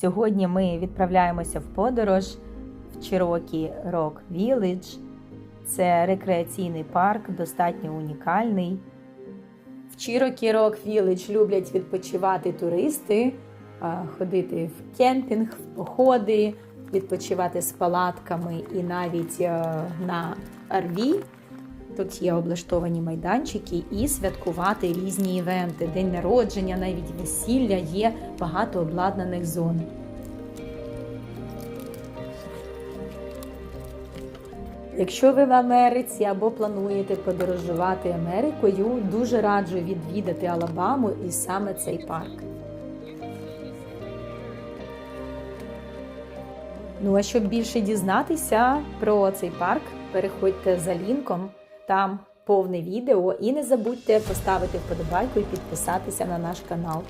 Сьогодні ми відправляємося в подорож в Чирокі Рок Village. Це рекреаційний парк, достатньо унікальний. В Чирокі Рок Village люблять відпочивати туристи, ходити в кемпінг, в походи, відпочивати з палатками і навіть е, на RV. Тут є облаштовані майданчики і святкувати різні івенти. День народження, навіть весілля, є багато обладнаних зон. Якщо ви в Америці або плануєте подорожувати Америкою, дуже раджу відвідати Алабаму і саме цей парк. Ну а щоб більше дізнатися про цей парк, переходьте за лінком, там повне відео, і не забудьте поставити вподобайку і підписатися на наш канал.